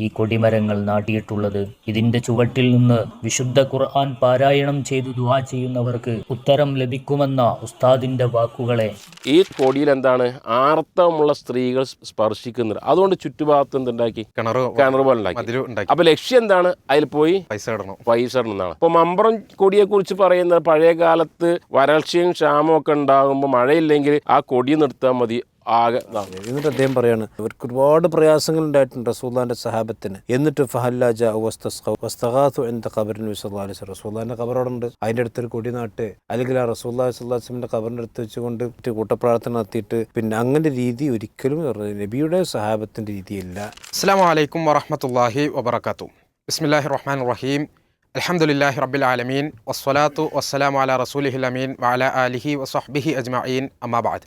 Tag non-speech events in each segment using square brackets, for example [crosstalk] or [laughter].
ഈ കൊടിമരങ്ങൾ നാട്ടിയിട്ടുള്ളത്. ഇതിന്റെ ചുവട്ടിൽ നിന്ന് വിശുദ്ധ ഖുർആൻ പാരായണം ചെയ്തു ദുവാ ചെയ്യുന്നവർക്ക് ഉത്തരം ലഭിക്കുമെന്ന ഉസ്താദിന്റെ വാക്കുകളെ. ഈ കൊടിയിൽ എന്താണ്? ആർത്തവമുള്ള സ്ത്രീകൾ സ്പർശിക്കുന്നത് അതുകൊണ്ട് ചുറ്റുഭാഗത്ത് എന്തുണ്ടാക്കി? കിണർ ഉണ്ടാക്കി. അപ്പൊ ലക്ഷ്യം എന്താണ്? അതിൽ പോയി പൈസ ഇടണം പൈസ ഇടുന്നതാണ് അപ്പൊ മമ്പറം കൊടിയെ കുറിച്ച് പറയുന്നത് പഴയ കാലത്ത് വരൾച്ചയും ക്ഷാമവും ഒക്കെ ഉണ്ടാകുമ്പോൾ മഴയില്ലെങ്കിൽ ആ കൊടി നിർത്താൻ മതി. ആകെ. എന്നിട്ട് അദ്ദേഹം പറയാണ് അവർക്ക് ഒരുപാട് പ്രയാസങ്ങൾ ഉണ്ടായിട്ടുണ്ട് റസൂല്ലാന്റെ സഹാബത്തിന്. എന്നിട്ട് ഫഹല്ലാജ എന്ന ഖബറിന് വിസല്ലാസ് ഖബറോടുണ്ട് അതിന്റെ അടുത്തൊരു കൊടി നാട്ട് അല്ലെങ്കിൽ ആ റസൂല്ലാ ഖബറിന്റെ അടുത്ത് വെച്ചുകൊണ്ട് കൂട്ടപ്രാർത്ഥന നടത്തിയിട്ട് പിന്നെ അങ്ങനെ രീതി ഒരിക്കലും നബിയുടെ സഹാബത്തിന്റെ രീതിയല്ല. അസ്സാം വലൈക്കും വറഹമത്തല്ലാഹി വബർക്കാത്തു ബിസ്മില്ലാഹി റഹ്മാൻ റഹീം. അലഹമുല്ലാഹി റബ്ബിൽ ആലമീൻ. വസ്വലാത്തു വസ്സലാം അല റസൂലിഹിൽ അമീൻ വാല ആലിഹി വസ്ബിഹി അജ്മീൻ അമ്മാബാദ്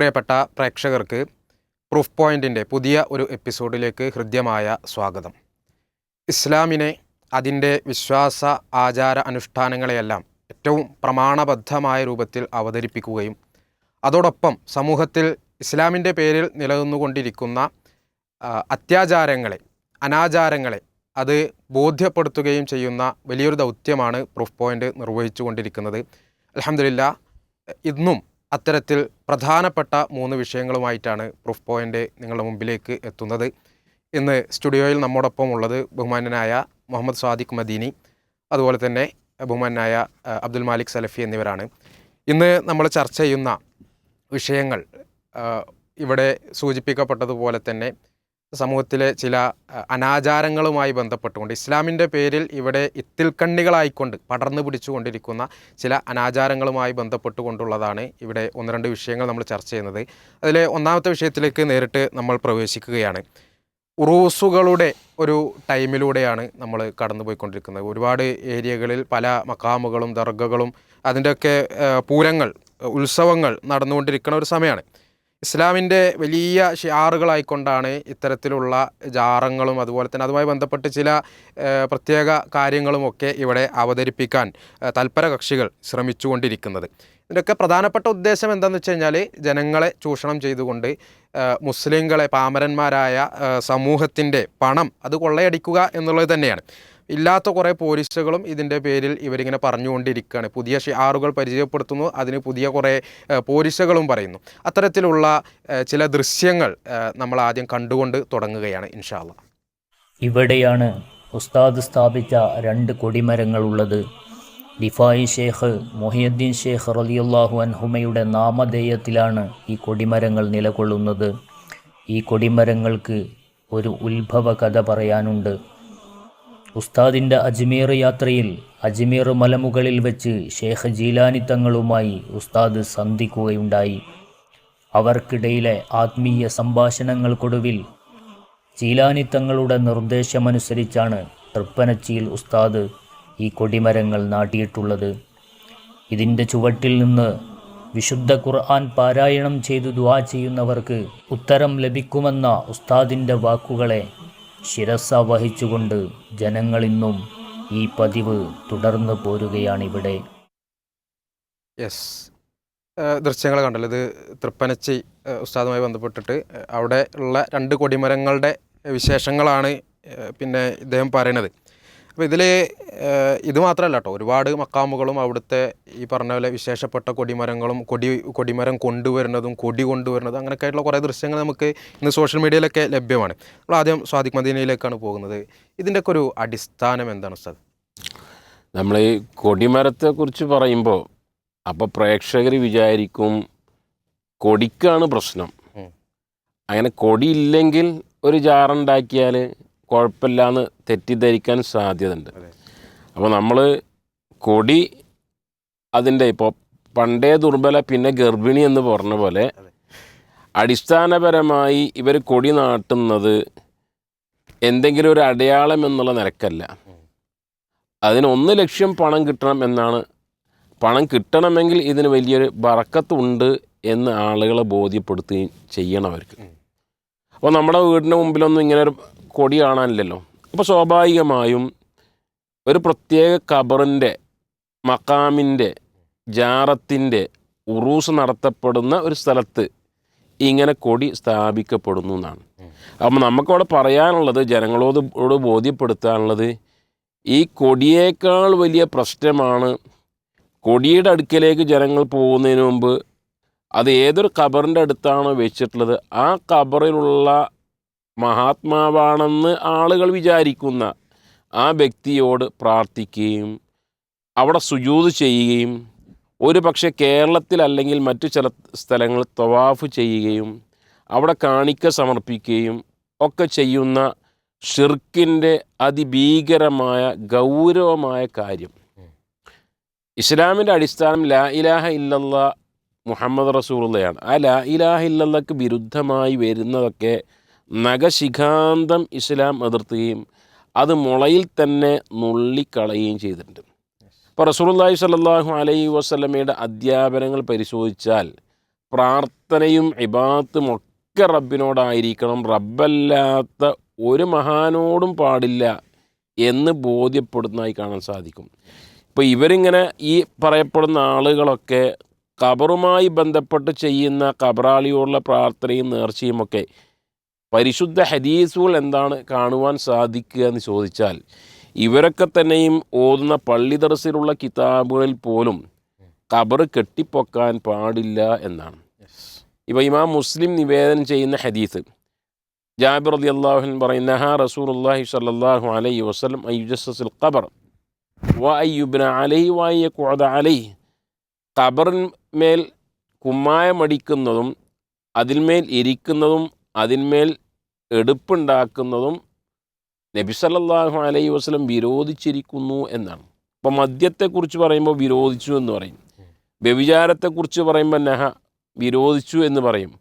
പ്രിയപ്പെട്ട പ്രേക്ഷകർക്ക് പ്രൂഫ് പോയിന്റിന്റെ പുതിയ ഒരു എപ്പിസോഡിലേക്ക് ഹൃദ്യമായ സ്വാഗതം. ഇസ്ലാമിനെ അതിന്റെ വിശ്വാസ ആചാര അനുഷ്ഠാനങ്ങളെയെല്ലാം ഏറ്റവും പ്രമാണബദ്ധമായ രൂപത്തിൽ അവതരിപ്പിക്കുകയും അതോടൊപ്പം സമൂഹത്തിൽ ഇസ്ലാമിന്റെ പേരിൽ നിലനിന്നുകൊണ്ടിരിക്കുന്ന അത്യാചാരങ്ങളെ അനാചാരങ്ങളെ അത് ബോധ്യപ്പെടുത്തുകയും ചെയ്യുന്ന വലിയൊരു ദൗത്യമാണ് പ്രൂഫ് പോയിന്റ് നിർവഹിച്ചു കൊണ്ടിരിക്കുന്നത് അലഹമില്ല ഇന്നും അത്തരത്തിൽ പ്രധാനപ്പെട്ട മൂന്ന് വിഷയങ്ങളുമായിട്ടാണ് പ്രൂഫ് പോയിന്റ് നിങ്ങളുടെ മുമ്പിലേക്ക് എത്തുന്നത്. ഇന്ന് സ്റ്റുഡിയോയിൽ നമ്മോടൊപ്പം ഉള്ളത് ബഹുമാനനായ മുഹമ്മദ് സാദിഖ് മദീനി അതുപോലെ തന്നെ ബഹുമാനായ അബ്ദുൽ മാലിക് സലഫി എന്നിവരാണ്. ഇന്ന് നമ്മൾ ചർച്ച ചെയ്യുന്ന വിഷയങ്ങൾ ഇവിടെ സൂചിപ്പിക്കപ്പെട്ടതുപോലെ തന്നെ സമൂഹത്തിലെ ചില അനാചാരങ്ങളുമായി ബന്ധപ്പെട്ടുകൊണ്ട് ഇസ്ലാമിന്റെ പേരിൽ ഇവിടെ ഇത്തിൽക്കണ്ണികളായിക്കൊണ്ട് പടർന്നു പിടിച്ചുകൊണ്ടിരിക്കുന്ന ചില അനാചാരങ്ങളുമായി ബന്ധപ്പെട്ടുകൊണ്ടുള്ളതാണ് ഇവിടെ ഒന്ന് രണ്ട് വിഷയങ്ങൾ നമ്മൾ ചർച്ച ചെയ്യുന്നത്. അതിലെ ഒന്നാമത്തെ വിഷയത്തിലേക്ക് നേരിട്ട് നമ്മൾ പ്രവേശിക്കുകയാണ്. ഉറൂസുകളുടെ ഒരു ടൈമിലൂടെയാണ് നമ്മൾ കടന്നുപോയിക്കൊണ്ടിരിക്കുന്നത്. ഒരുപാട് ഏരിയകളിൽ പല മക്കാമുകളും ദർഗകളും അതിന്റെയൊക്കെ പൂരങ്ങൾ ഉത്സവങ്ങൾ നടന്നുകൊണ്ടിരിക്കുന്ന ഒരു സമയമാണ്. ഇസ്ലാമിന്റെ വലിയ ഷിയാറുകളായിക്കൊണ്ടാണ് ഇത്തരത്തിലുള്ള ജാറങ്ങളും അതുപോലെ തന്നെ അതുമായി ബന്ധപ്പെട്ട് ചില പ്രത്യേക കാര്യങ്ങളുമൊക്കെ ഇവിടെ അവതരിപ്പിക്കാൻ തൽപര കക്ഷികൾ ശ്രമിച്ചുകൊണ്ടിരിക്കുന്നത്. ഇതിന്റെയൊക്കെ പ്രധാനപ്പെട്ട ഉദ്ദേശം എന്താണെന്ന് വെച്ച് കഴിഞ്ഞാൽ ജനങ്ങളെ ചൂഷണം ചെയ്തുകൊണ്ട് മുസ്ലിങ്ങളെ പാമരന്മാരായ സമൂഹത്തിന്റെ പണം അത് കൊള്ളയടിക്കുക എന്നുള്ളത് തന്നെയാണ്. ഇല്ലാത്ത കുറേ പോലീസുകളും ഇതിന്റെ പേരിൽ ഇവരിങ്ങനെ പറഞ്ഞുകൊണ്ടിരിക്കുകയാണ്. പുതിയ ഷിയാറുകൾ പരിചയപ്പെടുത്തുന്നു. അതിന് പുതിയ കുറേ പോലീസുകളും പറയുന്നു. അത്തരത്തിലുള്ള ചില ദൃശ്യങ്ങൾ നമ്മൾ ആദ്യം കണ്ടുകൊണ്ട് തുടങ്ങുകയാണ് ഇൻഷാല്ല ഇവിടെയാണ് ഉസ്താദ് സ്ഥാപിച്ച രണ്ട് കൊടിമരങ്ങളുള്ളത് ദിഫായി ഷേഖ് മൊഹിയുദ്ദീൻ ഷേഖ് റലിയുല്ലാഹു അൻഹുമയുടെ നാമധേയത്തിലാണ് ഈ കൊടിമരങ്ങൾ നിലകൊള്ളുന്നത്. ഈ കൊടിമരങ്ങൾക്ക് ഒരു ഉത്ഭവ കഥ പറയാനുണ്ട്. ഉസ്താദിന്റെ അജ്മീർ യാത്രയിൽ അജ്മീർ മലമുകളിൽ വെച്ച് ഷേഖ് ജീലാനി തങ്ങളുമായി ഉസ്താദ് സന്ധിക്കുകയുണ്ടായി. അവർക്കിടയിലെ ആത്മീയ സംഭാഷണങ്ങൾക്കൊടുവിൽ ജീലാനി തങ്ങളുടെ നിർദ്ദേശമനുസരിച്ചാണ് തൃപ്പനച്ചിയിൽ ഉസ്താദ് ഈ കൊടിമരങ്ങൾ നാട്ടിയിട്ടുള്ളത്. ഇതിന്റെ ചുവട്ടിൽ നിന്ന് വിശുദ്ധ ഖുർആൻ പാരായണം ചെയ്തു ദുആ ചെയ്യുന്നവർക്ക് ഉത്തരം ലഭിക്കുമെന്ന ഉസ്താദിന്റെ വാക്കുകളെ ശിരസ വഹിച്ചുകൊണ്ട് ജനങ്ങളിന്നും ഈ പതിവ് തുടർന്നു പോരുകയാണിവിടെ. യെസ് ദൃശ്യങ്ങൾ കണ്ടല്ലോ. ഇത് തൃപ്പനച്ചി ഉസ്താദുമായി ബന്ധപ്പെട്ടിട്ട്. അവിടെ ഉള്ള രണ്ട് കൊടിമരങ്ങളുടെ വിശേഷങ്ങളാണ് പിന്നെ ഇദ്ദേഹം പറയണത് അപ്പോൾ ഇതിൽ ഇത് മാത്രമല്ല കേട്ടോ ഒരുപാട് മക്കാമുകളും അവിടുത്തെ ഈ പറഞ്ഞ പോലെ വിശേഷപ്പെട്ട കൊടിമരങ്ങളും കൊടി കൊടിമരം കൊണ്ടുവരുന്നതും കൊടി കൊണ്ടുവരുന്നതും അങ്ങനെയൊക്കെ ആയിട്ടുള്ള കുറേ ദൃശ്യങ്ങൾ നമുക്ക് ഇന്ന് സോഷ്യൽ മീഡിയയിലൊക്കെ ലഭ്യമാണ്. നമ്മൾ ആദ്യം സ്വാദിഖ് മദീനയിലേക്കാണ് പോകുന്നത്. ഇതിന്റെയൊക്കെ ഒരു അടിസ്ഥാനം എന്താണ് ഉസ്താദ്? നമ്മൾ ഈ കൊടിമരത്തെക്കുറിച്ച് പറയുമ്പോൾ അപ്പോൾ പ്രേക്ഷകർ വിചാരിക്കും കൊടിക്കാണ് പ്രശ്നം. അങ്ങനെ കൊടിയില്ലെങ്കിൽ ഒരു ജാറുണ്ടാക്കിയാൽ കുഴപ്പമില്ലാന്ന് തെറ്റിദ്ധരിക്കാൻ സാധ്യതയുണ്ട്. അപ്പോൾ നമ്മൾ കൊടി അതിന്റെ ഇപ്പോൾ പണ്ടേ ദുർബല പിന്നെ ഗർഭിണി എന്ന് പറഞ്ഞ പോലെ അടിസ്ഥാനപരമായി ഇവർ കൊടി നാട്ടുന്നത് എന്തെങ്കിലും ഒരു അടയാളം എന്നുള്ള നിരക്കല്ല അതിനൊന്ന് ലക്ഷ്യം പണം കിട്ടണം എന്നാണ്. പണം കിട്ടണമെങ്കിൽ ഇതിന് വലിയൊരു ബറക്കത്തുണ്ട് എന്ന് ആളുകളെ ബോധ്യപ്പെടുത്തുകയും ചെയ്യണം അവർക്ക്. അപ്പോൾ നമ്മുടെ വീടിന്റെ മുമ്പിലൊന്നും ഇങ്ങനെ ഒരു കൊടി കാണാനില്ലല്ലോ. അപ്പോൾ സ്വാഭാവികമായും ഒരു പ്രത്യേക ഖബറിന്റെ മക്കാമിന്റെ ജാറത്തിന്റെ ഉറൂസ് നടത്തപ്പെടുന്ന ഒരു സ്ഥലത്ത് ഇങ്ങനെ കൊടി സ്ഥാപിക്കപ്പെടുന്നു എന്നാണ്. അപ്പം നമുക്കവിടെ പറയാനുള്ളത് ജനങ്ങളോട് ബോധ്യപ്പെടുത്താനുള്ളത് ഈ കൊടിയേക്കാൾ വലിയ പ്രശ്നമാണ് കൊടിയുടെ അടുക്കലേക്ക് ജനങ്ങൾ പോകുന്നതിന് മുമ്പ് അത് ഏതൊരു ഖബറിന്റെ അടുത്താണോ വെച്ചിട്ടുള്ളത് ആ ഖബറിലുള്ള മഹാത്മാവാണെന്ന് ആളുകൾ വിചാരിക്കുന്ന ആ വ്യക്തിയോട് പ്രാർത്ഥിക്കുകയും അവിടെ സുജൂത് ചെയ്യുകയും ഒരു പക്ഷേ കേരളത്തിൽ അല്ലെങ്കിൽ മറ്റു ചില സ്ഥലങ്ങളിൽ തവാഫ് ചെയ്യുകയും അവിടെ കാണിക്ക സമർപ്പിക്കുകയും ഒക്കെ ചെയ്യുന്ന ഷിർക്കിന്റെ അതിഭീകരമായ ഗൗരവമായ കാര്യം. ഇസ്ലാമിന്റെ അടിസ്ഥാനം ലാ ഇലാഹ ഇല്ലല്ലാ മുഹമ്മദ് റസൂള്ളയാണ് ആ ലാ ഇലാഹ ഇല്ലല്ലക്ക് വിരുദ്ധമായി വരുന്നതൊക്കെ നഖശിഖാന്തം ഇസ്ലാം എതിർത്തുകയും അത് മുളയിൽ തന്നെ നുള്ളിക്കളയുകയും ചെയ്തിട്ടുണ്ട്. ഇപ്പോൾ റസൂലുള്ളാഹി സ്വല്ലല്ലാഹു അലൈഹി വസ്ലമയുടെ അധ്യാപനങ്ങൾ പരിശോധിച്ചാൽ പ്രാർത്ഥനയും ഇബാത്തും ഒക്കെ റബ്ബിനോടായിരിക്കണം. റബ്ബല്ലാത്ത ഒരു മഹാനോടും പാടില്ല എന്ന് ബോധ്യപ്പെടുന്നതായി കാണാൻ സാധിക്കും. ഇപ്പോൾ ഇവരിങ്ങനെ ഈ പറയപ്പെടുന്ന ആളുകളൊക്കെ ഖബറുമായി ബന്ധപ്പെട്ട് ചെയ്യുന്ന ഖബറാളിയോടുള്ള പ്രാർത്ഥനയും നേർച്ചയുമൊക്കെ പരിശുദ്ധ ഹദീസുകൾ എന്താണ് കാണുവാൻ സാധിക്കുക എന്ന് ചോദിച്ചാൽ ഇവരൊക്കെ തന്നെയും ഓതുന്ന പള്ളി ദർസിലുള്ള കിതാബുകളിൽ പോലും കബർ കെട്ടിപ്പൊക്കാൻ പാടില്ല എന്നാണ്. ഇപ്പോൾ ഇമാം മുസ്ലിം നിവേദനം ചെയ്യുന്ന ഹദീസ്. ജാബിർ അലി അള്ളാഹുൻ പറയുന്ന നഹാ റസൂലുള്ളാഹി സ്വല്ലല്ലാഹു അലൈഹി വസല്ലം അയ്യുജസ്സൽ ഖബർ. വ അയ്യുബ്ന അലൈഹി വ അലൈ അലൈഹി. ഖബറിന്മേൽ കുമ്മായമടിക്കുന്നതും അതിന്മേൽ ഇരിക്കുന്നതും അതിന്മേൽ എടുപ്പുണ്ടാക്കുന്നതും നബി സല്ലല്ലാഹു അലൈഹി വസല്ലം വിരോധിച്ചിരിക്കുന്നു എന്നാണ്. അപ്പോൾ മദ്യത്തെക്കുറിച്ച് പറയുമ്പോൾ വിരോധിച്ചു എന്ന് പറയും. വ്യഭിചാരത്തെക്കുറിച്ച് പറയുമ്പോൾ നഹ വിരോധിച്ചു എന്ന് പറയും.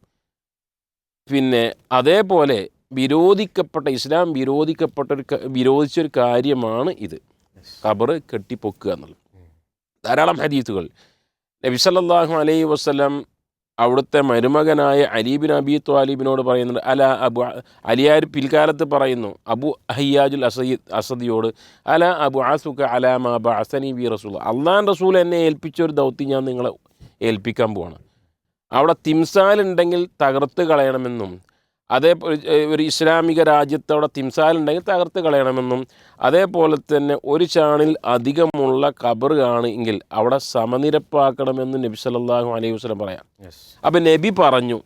പിന്നെ അതേപോലെ വിരോധിക്കപ്പെട്ട ഇസ്ലാം വിരോധിക്കപ്പെട്ട ഒരു വിരോധിച്ചൊരു കാര്യമാണ് ഇത്. ഖബർ കെട്ടിപ്പൊക്കുക എന്നുള്ളത്. ധാരാളം ഹരീത്തുകൾ നബി സല്ലല്ലാഹു അലൈഹി വസല്ലം അവിടുത്തെ മരുമകനായ അലീബിൻ അബി ത്വാലിബിനോട് പറയുന്നുണ്ട് അല അബു അലിയാർ പിൽക്കാലത്ത് പറയുന്നു അബു അഹിയാജുൽ അസയ്യദ് അസദിയോട് അല അബു ആസുഖ അലാമ ബ അസനി ബി റസൂൽ അള്ളാൻ റസൂൽ എന്നെ ഏൽപ്പിച്ച ഒരു ദൗത്യം ഞാൻ നിങ്ങളെ ഏൽപ്പിക്കാൻ പോവാണ്. അവിടെ തിംസാലുണ്ടെങ്കിൽ തകർത്ത് കളയണമെന്നും അതേ ഒരു ഇസ്ലാമിക രാജ്യത്തോടെ തിംസാലുണ്ടെങ്കിൽ തകർത്ത് കളയണമെന്നും അതേപോലെ തന്നെ ഒരു ചാണിൽ അധികമുള്ള കബർ കാണെങ്കിൽ അവിടെ സമനിരപ്പാക്കണമെന്ന് നബി സല്ലല്ലാഹു അലൈഹി വസ്ലം പറയാം. അപ്പം നബി പറഞ്ഞു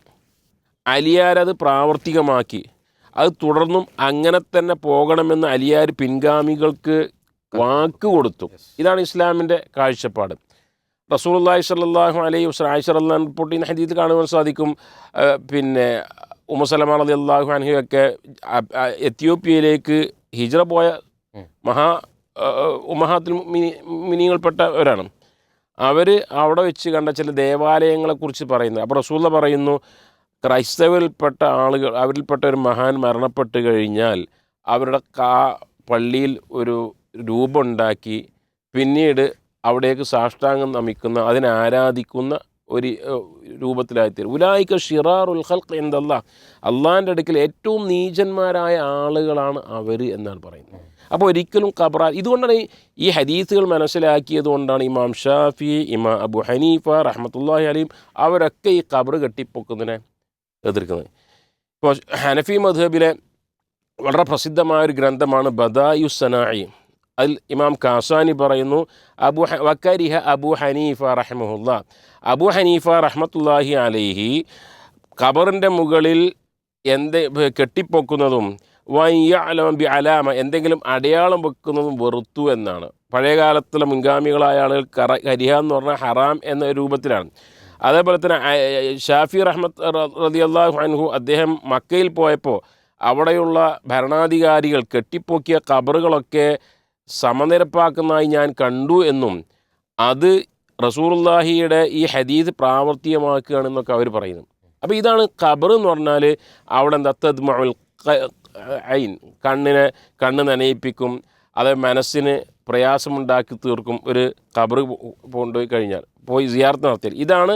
അലിയാരത് പ്രാവർത്തികമാക്കി. അത് തുടർന്നും അങ്ങനെ തന്നെ പോകണമെന്ന് അലിയാർ പിൻഗാമികൾക്ക് വാക്ക് കൊടുത്തു. ഇതാണ് ഇസ്ലാമിന്റെ കാഴ്ചപ്പാട്. റസൂൽ അള്ളാഹി സ്വല്ലല്ലാഹു അലൈഹി വസല്ലം ആയിഷർ റളിയല്ലാഹു റിപ്പോർട്ട് ചെയ്യുന്ന കാണുവാൻ സാധിക്കും. പിന്നെ ഉമസലമ അലി അള്ളാഹു അൻഹയൊക്കെ അ- അ- എത്യോപ്യയിലേക്ക് ഹിജ്റ പോയ മഹാ ഉമഹാത്തിൽ മിനിങ്ങൾപ്പെട്ടവരാണ് അവർ അവിടെ വെച്ച് കണ്ട ചില ദേവാലയങ്ങളെക്കുറിച്ച് പറയുന്നത്. അപ്പോൾ റസൂല പറയുന്നു ക്രൈസ്തവരിൽപ്പെട്ട ആളുകൾ അവരിൽപ്പെട്ട ഒരു മഹാൻ മരണപ്പെട്ട് കഴിഞ്ഞാൽ അവരുടെ കാ പള്ളിയിൽ ഒരു രൂപമുണ്ടാക്കി പിന്നീട് അവിടേക്ക് സാഷ്ടാംഗം നമിക്കുന്ന അതിനെ ആരാധിക്കുന്ന ഒരു രൂപത്തിലായിത്തീരും. ഉലായിക്ക ഷിറാറുൽ ഖൽഖ് എന്തല്ല അള്ളാഹിന്റെ അടുക്കൽ ഏറ്റവും നീചന്മാരായ ആളുകളാണ് അവർ എന്നാണ് പറയുന്നത്. അപ്പോൾ ഒരിക്കലും കബറ ഇതുകൊണ്ടാണ് ഈ- ഹദീസുകൾ മനസ്സിലാക്കിയത് കൊണ്ടാണ് ഇമാം ഷാഫി ഇമാം അബു ഹനീഫ റഹ്മത്തുല്ലാഹി അലീം അവരൊക്കെ ഈ ഖബർ കെട്ടിപ്പൊക്കുന്നതിനെ എതിർക്കുന്നത്. ഇപ്പോൾ ഹനഫി മധുബിലെ വളരെ പ്രസിദ്ധമായ ഒരു ഗ്രന്ഥമാണ് ബദായു സനായി. അതിൽ ഇമാം കാസാനി പറയുന്നു അബു വക്കരിഹ അബു ഹനീഫ റഹ്മുല്ല അബു ഹനീഫ റഹ്മത്തുല്ലാഹി അലൈഹി ഖബറിന്റെ മുകളിൽ എന്ത് കെട്ടിപ്പൊക്കുന്നതും വയ്യാലം ബി അലാമ എന്തെങ്കിലും അടയാളം വെക്കുന്നതും വെറുത്തു എന്നാണ്. പഴയകാലത്തുള്ള മുൻഗാമികളായ ആളുകൾ കറ കരിഹ എന്ന് പറഞ്ഞാൽ ഹറാം എന്ന രൂപത്തിലാണ്. അതേപോലെ തന്നെ ഷാഫി റഹ്മത്ത് റതി അള്ളാഹു അൻഹു അദ്ദേഹം മക്കയിൽ പോയപ്പോൾ അവിടെയുള്ള ഭരണാധികാരികൾ കെട്ടിപ്പൊക്കിയ ഖബറുകളൊക്കെ സമനിരപ്പാക്കുന്നതായി ഞാൻ കണ്ടു എന്നും അത് റസൂറുല്ലാഹിയുടെ ഈ ഹദീദ് പ്രാവർത്തികമാക്കുകയാണെന്നൊക്കെ അവർ പറയുന്നു. അപ്പോൾ ഇതാണ് ഖബർ എന്ന് പറഞ്ഞാൽ അവിടെ എന്താ ഐൻ കണ്ണിനെ കണ്ണ് നനയിപ്പിക്കും അത് മനസ്സിന് പ്രയാസമുണ്ടാക്കി തീർക്കും ഒരു ഖബർ കൊണ്ടുപോയി കഴിഞ്ഞാൽ പോയി സിയാർത്ത് നടത്തിയാൽ. ഇതാണ്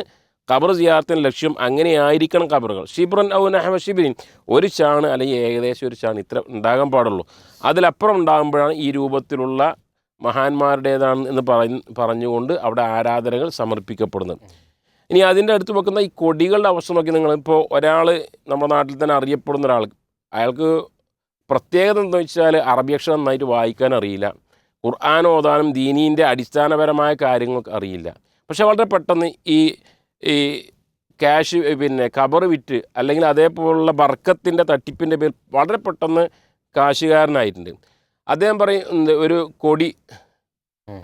ഖബർ സിയാർത്തിന്റെ ലക്ഷ്യം അങ്ങനെയായിരിക്കണം ഖബറുകൾ. ഷിബ്രൻ ഔ നഹമ ഷിബിരിൻ ഒരു ചാണ് അല്ലെങ്കിൽ ഏകദേശം ഒരു ചാണ് ഇത്ര ഉണ്ടാകാൻ പാടുള്ളൂ. അതിലപ്പുറം ഉണ്ടാകുമ്പോഴാണ് ഈ രൂപത്തിലുള്ള മഹാന്മാരുടേതാണ് എന്ന് പറഞ്ഞ് പറഞ്ഞുകൊണ്ട് അവിടെ ആരാധനകൾ സമർപ്പിക്കപ്പെടുന്നത്. ഇനി അതിന്റെ അടുത്ത് വെക്കുന്ന ഈ കൊടികളുടെ അവസ്ഥ നോക്കി നിങ്ങൾ ഇപ്പോൾ ഒരാൾ നമ്മുടെ നാട്ടിൽ തന്നെ അറിയപ്പെടുന്ന ഒരാൾ. അയാൾക്ക് പ്രത്യേകത എന്താ വെച്ചാൽ അറബി അക്ഷരം നന്നായിട്ട് വായിക്കാൻ അറിയില്ല. ഖുർആാനോദാനം ദീനീന്റെ അടിസ്ഥാനപരമായ കാര്യങ്ങൾക്ക് അറിയില്ല. പക്ഷേ വളരെ പെട്ടെന്ന് ഈ ഈ ക്യാഷ് പിന്നെ കബർ വിറ്റ് അല്ലെങ്കിൽ അതേപോലുള്ള ബർക്കത്തിന്റെ തട്ടിപ്പിന്റെ പേരിൽ വളരെ പെട്ടെന്ന് കാശുകാരനായിട്ടുണ്ട്. അദ്ദേഹം പറയും ഒരു കൊടി.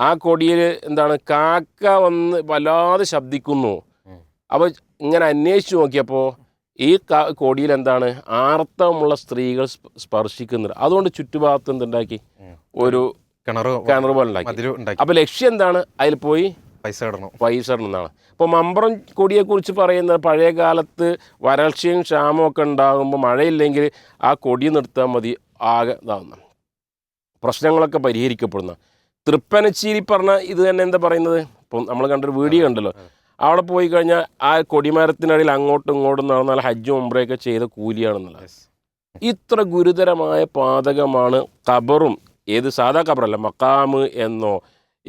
ആ കൊടിയിൽ എന്താണ് കാക്ക വന്ന് വല്ലാതെ ശബ്ദിക്കുന്നു. അപ്പോൾ ഇങ്ങനെ അന്വേഷിച്ച് നോക്കിയപ്പോൾ ഈ കൊടിയിൽ എന്താണ് ആർത്തവമുള്ള സ്ത്രീകൾ സ്പ- സ്പർശിക്കുന്നുണ്ട്. അതുകൊണ്ട് ചുറ്റുഭാഗത്ത് എന്തുണ്ടാക്കി? ഒരു കിണർ കിണർ പോലെ ഉണ്ടാക്കി. അപ്പോൾ ലക്ഷ്യം എന്താണ്? അതിൽ പോയി പൈസ ഇടണം പൈസ ഇടുന്നതാണ് ഇപ്പോൾ മമ്പറം കൊടിയെക്കുറിച്ച് പറയുന്നത് പഴയ കാലത്ത് വരൾച്ചയും ക്ഷാമവും ഒക്കെ ഉണ്ടാകുമ്പോൾ മഴയില്ലെങ്കിൽ ആ കൊടി നിർത്താൻ മതി ആകെ ഇതാകുന്ന പ്രശ്നങ്ങളൊക്കെ പരിഹരിക്കപ്പെടുന്ന. തൃപ്പനച്ചീരി പറഞ്ഞ ഇത് തന്നെ എന്താ പറയുന്നത്? ഇപ്പം നമ്മൾ കണ്ടൊരു വീഡിയോ കണ്ടല്ലോ. അവിടെ പോയി കഴിഞ്ഞാൽ ആ കൊടിമരത്തിനിടയിൽ അങ്ങോട്ടും ഇങ്ങോട്ടും നടന്നാൽ ഹജ്ജും ഉംറയൊക്കെ ചെയ്ത കൂലിയാണെന്നുള്ളത് ഇത്ര ഗുരുതരമായ പാതകമാണ് ഖബറും. ഏത് സാധാ ഖബറല്ല മക്കാമ് എന്നോ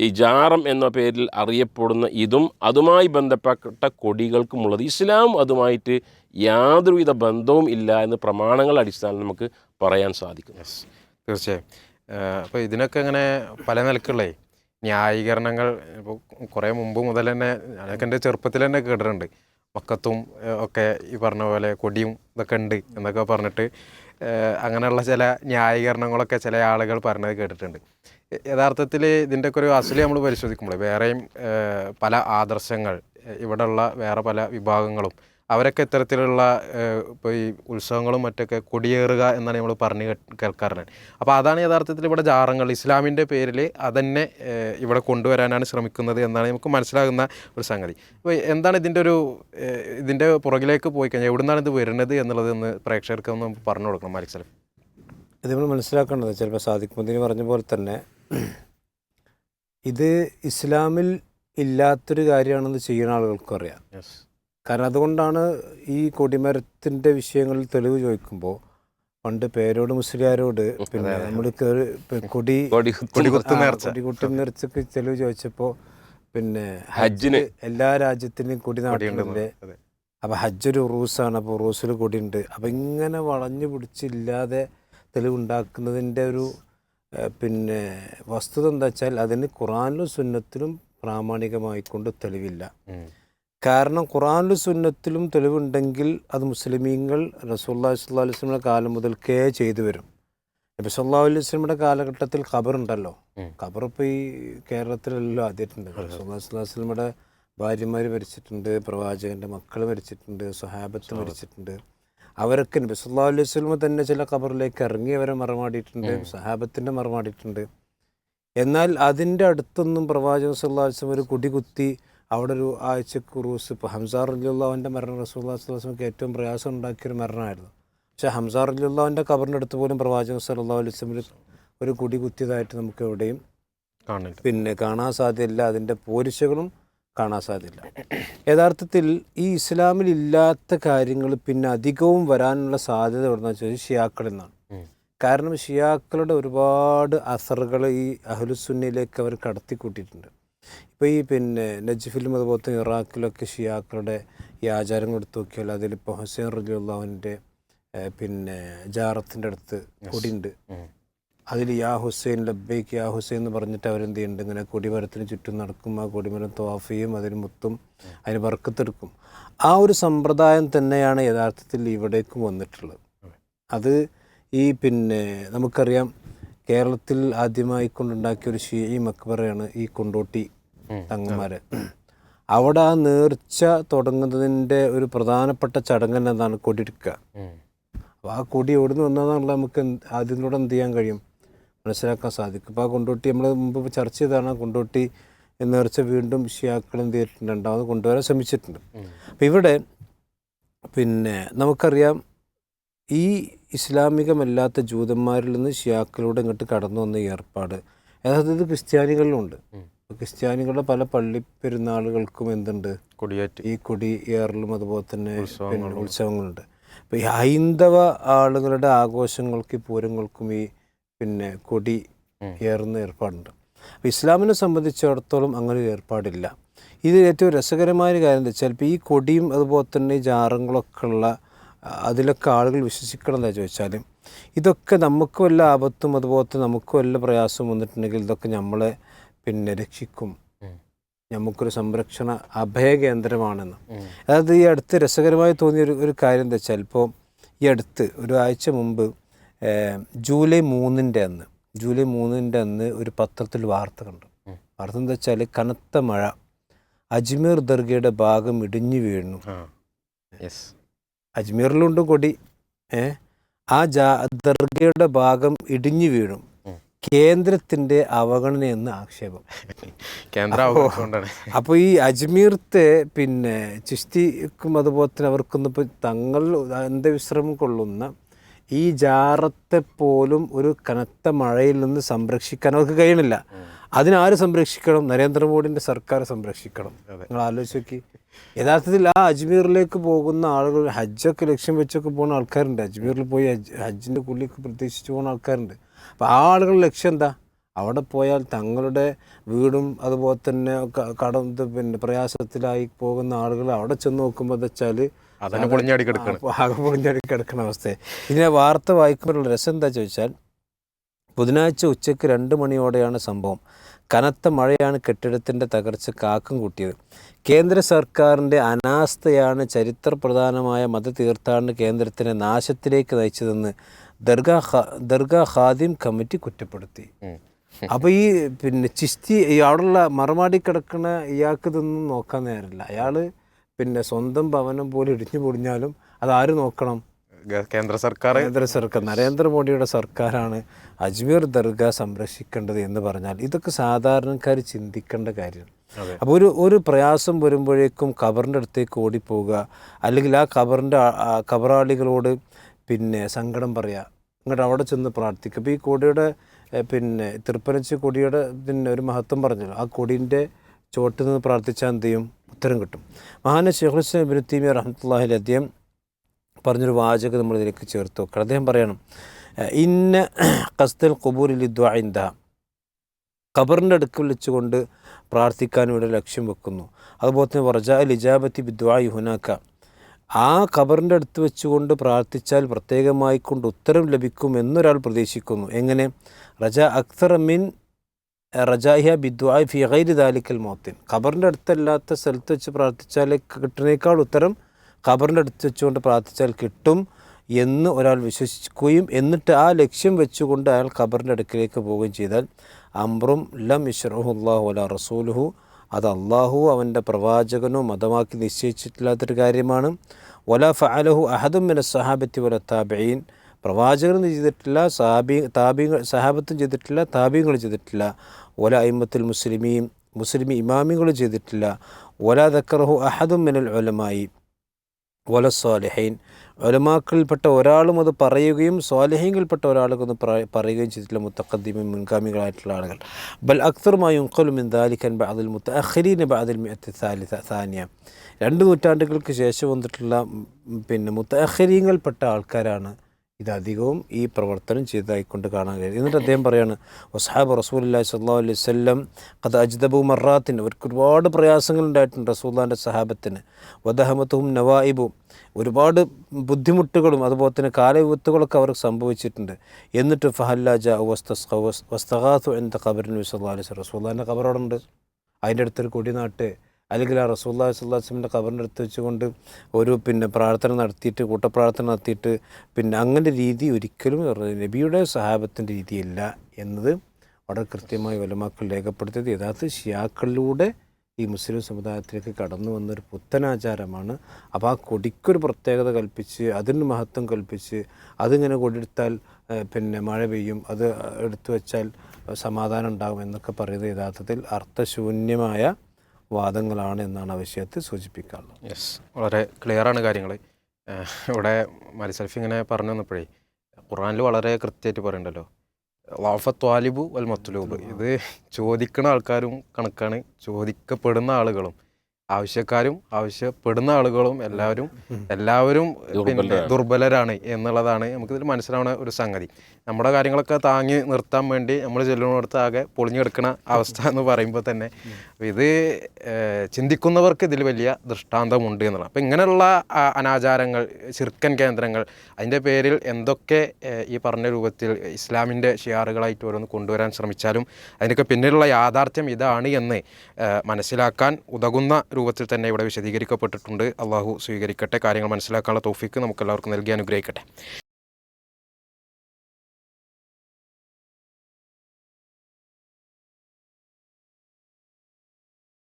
ഈ ജാറം എന്ന പേരിൽ അറിയപ്പെടുന്ന ഇതും അതുമായി ബന്ധപ്പെട്ട കൊടികൾക്കുമുള്ളത്. ഇസ്ലാം അതുമായിട്ട് യാതൊരുവിധ ബന്ധവും ഇല്ല എന്ന് പ്രമാണങ്ങൾ അടിസ്ഥാനം നമുക്ക് പറയാൻ സാധിക്കും തീർച്ചയായും. അപ്പോൾ ഇതിനൊക്കെ അങ്ങനെ പല നിലക്കുള്ളേ ന്യായീകരണങ്ങൾ ഇപ്പോൾ കുറേ മുമ്പ് മുതൽ തന്നെ ഞാനൊക്കെ എന്റെ ചെറുപ്പത്തിൽ തന്നെ കേട്ടിട്ടുണ്ട്. മക്കത്തും ഒക്കെ ഈ പറഞ്ഞ പോലെ കൊടിയും ഇതൊക്കെ ഉണ്ട് എന്നൊക്കെ പറഞ്ഞിട്ട് അങ്ങനെയുള്ള ചില ന്യായീകരണങ്ങളൊക്കെ ചില ആളുകൾ പറഞ്ഞത് കേട്ടിട്ടുണ്ട്. യഥാർത്ഥത്തിൽ ഇതിന്റെയൊക്കെ ഒരു അസലി നമ്മൾ പരിശോധിക്കുമ്പോൾ വേറെയും പല ആദർശങ്ങൾ ഇവിടെയുള്ള വേറെ പല വിഭാഗങ്ങളും അവരൊക്കെ ഇത്തരത്തിലുള്ള ഇപ്പോൾ ഈ ഉത്സവങ്ങളും മറ്റൊക്കെ കൊടിയേറുക എന്നാണ് നമ്മൾ പറഞ്ഞു കേൾക്കാറുള്ളത്. അപ്പോൾ അതാണ് യഥാർത്ഥത്തിൽ ഇവിടെ ജാറങ്ങൾ. ഇസ്ലാമിന്റെ പേരിൽ അതന്നെ ഇവിടെ കൊണ്ടുവരാനാണ് ശ്രമിക്കുന്നത് എന്നാണ് നമുക്ക് മനസ്സിലാകുന്ന ഒരു സംഗതി. അപ്പോൾ എന്താണ് ഇതിന്റെ ഒരു ഇതിന്റെ പുറകിലേക്ക് പോയി കഴിഞ്ഞാൽ എവിടുന്നാണ് ഇത് വരുന്നത് എന്നുള്ളത് ഒന്ന് പ്രേക്ഷകർക്ക് ഒന്ന് പറഞ്ഞു കൊടുക്കണം മാലിക് സലഫ് ഇത് നമ്മൾ മനസ്സിലാക്കേണ്ടത് ചിലപ്പോൾ സാദിഖ് പറഞ്ഞ പോലെ തന്നെ ഇത് ഇസ്ലാമിൽ ഇല്ലാത്തൊരു കാര്യമാണെന്ന് ചെയ്യുന്ന ആളുകൾക്കും അറിയാം. കാരണം അതുകൊണ്ടാണ് ഈ കൊടിമരത്തിന്റെ വിഷയങ്ങളിൽ തെളിവ് ചോദിക്കുമ്പോൾ പണ്ട് പേരോട് മുസ്ലിയാരോട് പിന്നെ. നമ്മൾ കൊടി [laughs] കൊടി കൊടികുത്ത് നേർച്ചക്ക് തെളിവ് ചോദിച്ചപ്പോൾ പിന്നെ ഹജ്ജിന്. എല്ലാ രാജ്യത്തിനും കൊടി നാട്ടിലുണ്ട്. അപ്പം ഹജ്ജൊരു ഉറൂസാണ് അപ്പോൾ ഉറൂസിൽ കൊടിയുണ്ട്. അപ്പം ഇങ്ങനെ വളഞ്ഞു പിടിച്ചില്ലാതെ തെളിവുണ്ടാക്കുന്നതിന്റെ ഒരു പിന്നെ വസ്തുത എന്താ വെച്ചാൽ അതിന് ഖുറാനിലും സുന്നത്തിലും പ്രാമാണികമായിക്കൊണ്ട് തെളിവില്ല. കാരണം ഖുറാനിലും സുന്നത്തിലും തെളിവുണ്ടെങ്കിൽ അത് മുസ്ലിമീങ്ങൾ റസൂല്ലാ സ്വല്ലാ അലൈഹി സ്വലമിയുടെ കാലം മുതൽക്കേ ചെയ്തു വരും. നബി സല്ലാ അലൈഹി വസ്ലമിയുടെ കാലഘട്ടത്തിൽ ഖബറുണ്ടല്ലോ. ഖബർ ഇപ്പോൾ ഈ കേരളത്തിലെല്ലാം ആദ്യമായിട്ടുണ്ട്. റസൂല്ലാ സ്വല്ലാ വസ്ലമിയുടെ ഭാര്യമാർ മരിച്ചിട്ടുണ്ട് പ്രവാചകന്റെ മക്കൾ മരിച്ചിട്ടുണ്ട് സുഹാബത്ത് മരിച്ചിട്ടുണ്ട്. അവരൊക്കെ നബി സല്ലാ അലൈഹി സ്വലമ തന്നെ ചില ഖബറിലേക്ക് ഇറങ്ങി അവരെ മറമാടിയിട്ടുണ്ട് സഹാബത്തിന്റെ മറമാടിയിട്ടുണ്ട്. എന്നാൽ അതിന്റെ അടുത്തൊന്നും പ്രവാചകൻ സല്ലാ വസ്ലം ഒരു കുടി കുത്തി അവിടെ ഒരു ആഴ്ച കുറൂസ് ഇപ്പോൾ ഹംസാർ അലിയുള്ളവന്റെ മരണം റസൂല്ലാ സ്വലാസ്ലമക്ക് ഏറ്റവും പ്രയാസം ഉണ്ടാക്കിയൊരു മരണമായിരുന്നു. പക്ഷേ ഹംസാർ അലിയുള്ളവന്റെ കബറിന്റെ അടുത്ത് പോലും പ്രവാചകൻ സല്ലാ അലൈഹി വസ്ലമിൽ ഒരു കുടി കുത്തിയതായിട്ട് നമുക്ക് എവിടെയും പിന്നെ കാണാൻ സാധ്യതയില്ല. അതിന്റെ പോരിശകളും കാണാൻ സാധ്യതയില്ല. യഥാർത്ഥത്തിൽ ഈ ഇസ്ലാമിൽ ഇല്ലാത്ത കാര്യങ്ങൾ പിന്നെ അധികവും വരാനുള്ള സാധ്യത എവിടെന്ന് വെച്ചാൽ ഷിയാക്കളിൽ നിന്നാണ് കാരണം ഷിയാക്കളുടെ ഒരുപാട് അസറുകൾ ഈ അഹ്ലുസുന്നയിലേക്ക് അവർ കടത്തിക്കൂട്ടിയിട്ടുണ്ട്. ഇപ്പോൾ ഈ പിന്നെ നജ്ഫിലും അതുപോലെ തന്നെ ഇറാഖിലൊക്കെ ഷിയാക്കളുടെ ഈ ആചാരങ്ങൾ എടുത്തു നോക്കിയാൽ അതിലിപ്പോൾ ഹുസൈൻ റലിയുള്ളവന്റെ പിന്നെ ജാറത്തിന്റെ അടുത്ത് കൊടിയുണ്ട്. അതിൽ യാ ഹുസൈൻ ലബ്ബേക്ക് യാ ഹുസൈൻ എന്ന് പറഞ്ഞിട്ട് അവരെന്ത് ചെയ്യുന്നുണ്ട് ഇങ്ങനെ കൊടിമരത്തിന് ചുറ്റും നടക്കും. ആ കൊടിമരം തോഫ് ചെയ്യും അതിന് മുത്തും അതിന് വറുക്കത്തെടുക്കും ആ ഒരു സമ്പ്രദായം തന്നെയാണ് യഥാർത്ഥത്തിൽ ഇവിടേക്കും വന്നിട്ടുള്ളത്. അത് ഈ പിന്നെ നമുക്കറിയാം കേരളത്തിൽ ആദ്യമായി കൊണ്ടുണ്ടാക്കിയ ഒരു ഷീ മക്ബറയാണ് ഈ കൊണ്ടോട്ടി തങ്ങന്മാർ അവിടെ ആ നേർച്ച തുടങ്ങുന്നതിന്റെ ഒരു പ്രധാനപ്പെട്ട ചടങ്ങ് തന്നെ എന്താണ് കൊടിയെടുക്കുക അപ്പോൾ ആ കൊടി എവിടുന്ന് വന്നതാണല്ലോ നമുക്ക് എന്ത് അതിലൂടെ എന്ത് ചെയ്യാൻ കഴിയും? മനസ്സിലാക്കാൻ സാധിക്കും. ഇപ്പോൾ ആ കൊണ്ടോട്ടി നമ്മൾ മുമ്പ് ചർച്ച ചെയ്തതാണ് ആ കൊണ്ടോട്ടി നേർച്ച വീണ്ടും ഷിയാക്കൾ എന്ത് ചെയ്തിട്ടുണ്ട്? രണ്ടാമത് കൊണ്ടുവരാൻ ശ്രമിച്ചിട്ടുണ്ട്. അപ്പം അപ്പോൾ ഇവിടെ പിന്നെ നമുക്കറിയാം ഈ ഇസ്ലാമികമല്ലാത്ത ജൂതന്മാരിൽ നിന്ന് ഷിയാക്കളിലൂടെ ഇങ്ങോട്ട് കടന്നു വന്ന ഏർപ്പാട്. യഥാർത്ഥത്തിൽ ക്രിസ്ത്യാനികളിലുണ്ട്. ക്രിസ്ത്യാനികളുടെ പല പള്ളി പെരുന്നാളുകൾക്കും എന്തുണ്ട്? കൊടിയേറ്റ്. ഈ കൊടി ഏറലും അതുപോലെ തന്നെ ഉത്സവങ്ങളുണ്ട്. അപ്പോൾ ഈ ഹൈന്ദവ ആളുകളുടെ ആഘോഷങ്ങൾക്ക് പൂരങ്ങൾക്കും ഈ പിന്നെ കൊടി. ഏറുന്ന ഏർപ്പാടുണ്ട്. അപ്പോൾ ഇസ്ലാമിനെ സംബന്ധിച്ചിടത്തോളം അങ്ങനെ ഒരു ഏർപ്പാടില്ല. ഇത് ഏറ്റവും രസകരമായ ഒരു കാര്യം എന്താ വെച്ചാൽ ഇപ്പോൾ ഈ കൊടിയും അതുപോലെ തന്നെ ഈ ജാറങ്ങളൊക്കെ ഉള്ള അതിലൊക്കെ ആളുകൾ വിശ്വസിക്കണം എന്താ ചോദിച്ചാൽ ഇതൊക്കെ നമുക്ക് വല്ല ആപത്തും അതുപോലെ തന്നെ നമുക്ക് വല്ല പ്രയാസവും വന്നിട്ടുണ്ടെങ്കിൽ ഇതൊക്കെ നമ്മളെ പിന്നെ രക്ഷിക്കും. നമുക്കൊരു സംരക്ഷണ അഭയകേന്ദ്രമാണെന്ന് അതായത് ഈ അടുത്ത് രസകരമായി തോന്നിയ ഒരു ഒരു കാര്യം എന്താ വെച്ചാൽ ഇപ്പോൾ ഈ അടുത്ത് ഒരു ആഴ്ച മുമ്പ് ജൂലൈ മൂന്നിന്റെ അന്ന് ജൂലൈ മൂന്നിന്റെ അന്ന് ഒരു പത്രത്തിൽ വാർത്ത കണ്ടു. വാർത്ത എന്താ വെച്ചാൽ കനത്ത മഴ അജ്മീർ ദർഗയുടെ ഭാഗം ഇടിഞ്ഞു വീണു. അജ്മീറിലുണ്ട് കൊടി. ഏ ആ ജാ ദർഗയുടെ ഭാഗം ഇടിഞ്ഞു വീണു. കേന്ദ്രത്തിന്റെ കേന്ദ്രത്തിന്റെ അവഗണനയെന്ന് ആക്ഷേപം. [laughs] കേന്ദ്ര അപ്പോ- അപ്പോൾ ഈ അജ്മീർത്തെ പിന്നെ ചിസ്തിക്കും അതുപോലെ തന്നെ അവർക്കൊന്നും ഇപ്പോൾ തങ്ങൾ അന്ത്യവിശ്രമം കൊള്ളുന്ന ഈ ജാറത്തെ പോലും ഒരു കനത്ത മഴയിൽ നിന്ന് സംരക്ഷിക്കാൻ അവർക്ക് കഴിയണില്ല. അതിനാര് സംരക്ഷിക്കണം? നരേന്ദ്രമോദിന്റെ സർക്കാർ സംരക്ഷിക്കണം. നിങ്ങൾ ആലോചിച്ച് നോക്കി. യഥാർത്ഥത്തിൽ ആ അജ്മീറിലേക്ക് പോകുന്ന ആളുകൾ ഹജ്ജൊക്കെ ലക്ഷ്യം വെച്ചൊക്കെ പോകുന്ന ആൾക്കാരുണ്ട്. അജ്മീറിൽ പോയി ഹജ്ജ് ഹജ്ജിന്റെ കൂലിയൊക്കെ പ്രതീക്ഷിച്ച് പോകുന്ന ആൾക്കാരുണ്ട്. അപ്പോൾ ആ ആളുകളുടെ ലക്ഷ്യം എന്താ? അവിടെ പോയാൽ തങ്ങളുടെ വീടും അതുപോലെ തന്നെ കടന്ന് കടം പിന്നെ പ്രയാസത്തിലായി പോകുന്ന ആളുകൾ അവിടെ ചെന്ന് നോക്കുമ്പോൾ എന്താ വെച്ചാൽ അതന്നെ പൊളിഞ്ഞാടി കിടക്കാണ് ആകെ പൊളിഞ്ഞാടി കിടക്കുന്ന അവസ്ഥ ഇതിനെ വാർത്ത വായിക്കുമ്പോഴുള്ള രസം എന്താ ചോദിച്ചാൽ ബുധനാഴ്ച ഉച്ചയ്ക്ക് രണ്ട് മണിയോടെയാണ് സംഭവം. കനത്ത മഴയാണ് കെട്ടിടത്തിന്റെ തകർച്ച കാക്കും കൂട്ടിയത്. കേന്ദ്ര സർക്കാരിന്റെ അനാസ്ഥയാണ് ചരിത്രപ്രധാനമായ മത തീർത്ഥാടന കേന്ദ്രത്തിനെ നാശത്തിലേക്ക് നയിച്ചതെന്ന് ദർഗാ ദർഗാ ഖാദിം കമ്മിറ്റി കുറ്റപ്പെടുത്തി. അപ്പോൾ ഈ പിന്നെ ചിസ്തി അവിടെയുള്ള മറുമാടി കിടക്കുന്ന ഇയാൾക്ക് ഇതൊന്നും നോക്കാൻ നേരമില്ല. അയാൾ പിന്നെ സ്വന്തം ഭവനം പോലും ഇടിഞ്ഞു പൊടിഞ്ഞാലും അത് ആര് നോക്കണം കേന്ദ്ര സർക്കാർ കേന്ദ്ര സർക്കാർ നരേന്ദ്രമോദിയുടെ സർക്കാരാണ് അജ്മീർ ദർഗ സംരക്ഷിക്കേണ്ടത് എന്ന് പറഞ്ഞാൽ ഇതൊക്കെ സാധാരണക്കാർ ചിന്തിക്കേണ്ട കാര്യമാണ്. അതെ. അപ്പോൾ ഒരു ഒരു പ്രയാസം വരുമ്പോഴേക്കും കബറിന്റെ അടുത്തേക്ക് ഓടിപ്പോവുക. അല്ലെങ്കിൽ ആ കബറിന്റെ ആ പിന്നെ സങ്കടം പറയുക ഇങ്ങോട്ട് അവിടെ ചെന്ന് പ്രാർത്ഥിക്കുക അപ്പോൾ ഈ കൊടിയുടെ പിന്നെ തൃപ്പനച്ച് കൊടിയുടെ പിന്നെ ഒരു മഹത്വം പറഞ്ഞല്ലോ. ആ കൊടിന്റെ ചോട്ടിൽ നിന്ന് പ്രാർത്ഥിച്ചാൽ എന്ത് ചെയ്യും? ഉത്തരം കിട്ടും. മഹാന തൈമിയ റഹ്മത്തുള്ളാഹി അലൈഹി അദ്ദേഹം പറഞ്ഞൊരു വാചകം നമ്മൾ ഇതിലേക്ക് ചേർത്ത് വെക്കണം. അദ്ദേഹം പറയണം ഇന്ന കസ്തൽ ഖുബൂരിൽ ഇന്ത ഖബറിന്റെ അടുക്കൽ വെച്ചുകൊണ്ട് പ്രാർത്ഥിക്കാൻ ഇവിടെ ലക്ഷ്യം വെക്കുന്നു. അതുപോലെ തന്നെ വർജ ലിജാബത്തി ബിദ്വായി ഹുനാക്ക ആ ഖബറിന്റെ അടുത്ത് വെച്ചുകൊണ്ട് പ്രാർത്ഥിച്ചാൽ പ്രത്യേകമായി കൊണ്ട് ഉത്തരം ലഭിക്കും എന്നൊരാൾ പ്രതീക്ഷിക്കുന്നു. എങ്ങനെ? റജ അക്തർ മിൻ റജാഹിയ ബിദ്വായ് ഫി ഗൈരി ദാലിക്കൽ മോത്തിൻ. ഖബറിന്റെ അടുത്തല്ലാത്ത സ്ഥലത്ത് വെച്ച് പ്രാർത്ഥിച്ചാൽ കിട്ടുന്നേക്കാൾ ഉത്തരം ഖബറിന്റെ അടുത്ത് വെച്ചുകൊണ്ട് പ്രാർത്ഥിച്ചാൽ കിട്ടും എന്ന് ഒരാൾ വിശ്വസിക്കുകയും എന്നിട്ട് ആ ലക്ഷ്യം വെച്ചുകൊണ്ട് അയാൾ ഖബറിന്റെ അടുക്കിലേക്ക് പോവുകയും ചെയ്താൽ അമ്രും ലം ഇഷ്റഹുല്ലാഹു അല റസൂലുഹു. അത് അള്ളാഹു അവന്റെ പ്രവാചകനോ മതമാക്കി നിശ്ചയിച്ചിട്ടില്ലാത്തൊരു കാര്യമാണ്. വല ഫഅലഹു അഹദും മിന സഹാബത്തി വല താബീൻ പ്രവാചകനും ചെയ്തിട്ടില്ല സാബി താബീങ്ങൾ സഹാബത്തും ചെയ്തിട്ടില്ല താബീങ്ങളും ചെയ്തിട്ടില്ല. വല അയിമത്തുൽ മുസ്ലിമീൻ മുസ്ലിം ഇമാമികളും ചെയ്തിട്ടില്ല. ولا ذكره അഹദും മിനൽ ഉലമായി ولا സ്വാലിഹൈൻ ഒലമാക്കളിൽപ്പെട്ട ഒരാളും അത് പറയുകയും സ്വാലിഹ്യങ്ങളിൽപ്പെട്ട ഒരാൾക്കൊന്ന് പറയുകയും ചെയ്തിട്ടില്ല. മുത്തഖദ്ദീമും മുൻഗാമികളായിട്ടുള്ള ആളുകൾ. ബൽ അക്തറുമായും ഉങ്കലുമിൻ ദാലിക്കൻ ബഅദിൽ മുത്തഅഖിരീൻ ബഅദിൽ മിഅത്തി സാലിസ സാനിയ. രണ്ട് നൂറ്റാണ്ടുകൾക്ക് ശേഷം വന്നിട്ടുള്ള പിന്നെ മുത്തഅഖിരീങ്ങളിൽപ്പെട്ട ആൾക്കാരാണ്. ഇതധികവും ഈ പ്രവർത്തനം ചെയ്തതായിക്കൊണ്ട് കാണാൻ കഴിയും. എന്നിട്ട് അദ്ദേഹം പറയാണ് വസാബ് റസൂലി സല്ലാ അലൈഹി വല്ലം അത് അജ്ദബു മറാത്തിന് അവർക്ക് ഒരുപാട് പ്രയാസങ്ങൾ ഉണ്ടായിട്ടുണ്ട് റസൂല്ലാന്റെ സഹാബത്തിന്. വദഹമത്തും നവായിബും. ഒരുപാട് ബുദ്ധിമുട്ടുകളും അതുപോലെ തന്നെ കാലവിപത്തുകളൊക്കെ അവർക്ക് സംഭവിച്ചിട്ടുണ്ട്. എന്നിട്ട് ഫഹല്ലാജ വസ്തഖാത്തു എന്ത ഖബറിന് വിസല്ലാ. അലൈഹി റസൂല്ലാന്റെ ഖബറോടുണ്ട് അതിന്റെ അടുത്തൊരു കൊടിനാട്ട്. അല്ലെങ്കിൽ ആ റസൂല്ലാ വസ്ലാസ്ലമിന്റെ ഖബറിന്റെ അടുത്ത് വെച്ചുകൊണ്ട് ഒരു പിന്നെ പ്രാർത്ഥന നടത്തിയിട്ട് കൂട്ടപ്രാർത്ഥന നടത്തിയിട്ട് പിന്നെ അങ്ങനെ രീതി ഒരിക്കലും നബിയുടെ സഹാബത്തിന്റെ രീതിയല്ല എന്നത് വളരെ കൃത്യമായി വലമാക്കൾ രേഖപ്പെടുത്തിയത്. യഥാർത്ഥ ഷിയാക്കളിലൂടെ ഈ മുസ്ലിം സമുദായത്തിലേക്ക് കടന്നു വന്നൊരു പുത്തനാചാരമാണ്. അപ്പോൾ ആ കൊടിക്കൊരു പ്രത്യേകത കൽപ്പിച്ച് അതിന് മഹത്വം കൽപ്പിച്ച് അതിങ്ങനെ കൊടിയെടുത്താൽ പിന്നെ മഴ പെയ്യും അത് എടുത്തു വച്ചാൽ സമാധാനം ഉണ്ടാകും എന്നൊക്കെ പറയുന്നത് യഥാർത്ഥത്തിൽ അർത്ഥശൂന്യമായ വാദങ്ങളാണ് എന്നാണ് ആ വിഷയത്തിൽ സൂചിപ്പിക്കാറുള്ളത്. യെസ് വളരെ ക്ലിയറാണ് കാര്യങ്ങൾ ഇവിടെ മരിസൽഫ് ഇങ്ങനെ പറഞ്ഞു വന്നപ്പോഴേ ഖുറാനിൽ വളരെ കൃത്യമായിട്ട് പറയണ്ടല്ലോ. വാഫ ത്വാലിബു വൽ മത്തുലൂബ് ഇത് ചോദിക്കുന്ന ആൾക്കാരും കണക്കാണ്. ചോദിക്കപ്പെടുന്ന ആളുകളും ആവശ്യക്കാരും ആവശ്യപ്പെടുന്ന ആളുകളും എല്ലാവരും എല്ലാവരും പിന്നെ ദുർബലരാണ്. എന്നുള്ളതാണ് നമുക്കിതിൽ മനസ്സിലാവുന്ന ഒരു സംഗതി. നമ്മുടെ കാര്യങ്ങളൊക്കെ താങ്ങി നിർത്താൻ വേണ്ടി നമ്മൾ ചെല്ലുന്നിടത്ത് ആകെ പൊളിഞ്ഞെടുക്കുന്ന കിടക്കുന്ന അവസ്ഥ എന്ന് പറയുമ്പോൾ തന്നെ ഇത് ചിന്തിക്കുന്നവർക്ക് ഇതിൽ വലിയ ദൃഷ്ടാന്തമുണ്ട് എന്നുള്ളത് അപ്പോൾ ഇങ്ങനെയുള്ള അനാചാരങ്ങൾ ചിർക്കൻ കേന്ദ്രങ്ങൾ അതിന്റെ പേരിൽ എന്തൊക്കെ ഈ പറഞ്ഞ രൂപത്തിൽ ഇസ്ലാമിന്റെ ഷിയാറുകളായിട്ട് ഓരോന്ന് കൊണ്ടുവരാൻ ശ്രമിച്ചാലും അതിനൊക്കെ പിന്നിലുള്ള യാഥാർത്ഥ്യം ഇതാണ് എന്ന് മനസ്സിലാക്കാൻ ഉതകുന്ന രൂപത്തിൽ തന്നെ ഇവിടെ വിശദീകരിക്കപ്പെട്ടിട്ടുണ്ട്. അള്ളാഹു സ്വീകരിക്കട്ടെ. കാര്യങ്ങൾ മനസ്സിലാക്കാനുള്ള തോഫിക്ക് നമുക്കെല്ലാവർക്കും നൽകി അനുഗ്രഹിക്കട്ടെ.